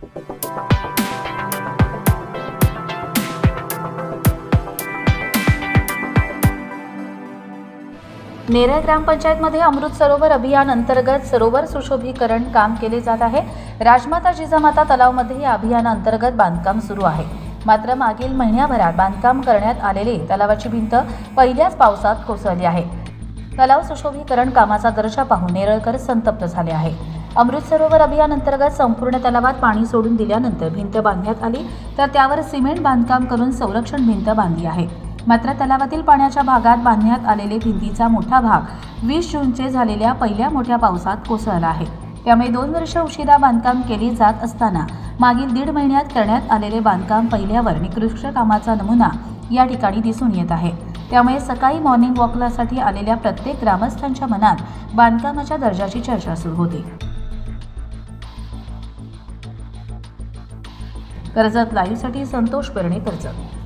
नेरळ ग्रामपंचायतमध्ये अमृत सरोवर अभियान अंतर्गत सरोवर सुशोभीकरण काम केले जात आहे. राजमाता जिजामाता तलावमध्ये या अभियानाअंतर्गत बांधकाम सुरू आहे. मात्र मागील महिन्याभरात बांधकाम करण्यात आलेले तलावाची भिंत पहिल्याच पावसात कोसळली आहे. तलाव सुशोभीकरण कामाचा दर्जा पाहून नेरळकर संतप्त झाले आहे. अमृत सरोवर अभियान अंतर्गत संपूर्ण तलावात पाणी सोडून दिल्यानंतर भिंत बांधण्यात आली तर त्यावर सिमेंट बांधकाम करून संरक्षण भिंत बांधली आहे. मात्र तलावातील पाण्याच्या भागात बांधण्यात आलेले भिंतीचा मोठा भाग वीस जूनचे झालेल्या पहिल्या मोठ्या पावसात कोसळला आहे. त्यामुळे दोन वर्ष उशिरा बांधकाम केली जात असताना मागील दीड महिन्यात करण्यात आलेले बांधकाम पहिल्यावर निकृष्ट कामाचा नमुना या ठिकाणी दिसून येत आहे. त्यामुळे सकाळी मॉर्निंग वॉकलासाठी आलेल्या प्रत्येक ग्रामस्थांच्या मनात बांधकामाच्या दर्जाची चर्चा सुरू होती. कर्जत लाईव्हसाठी संतोष करणे कर्जत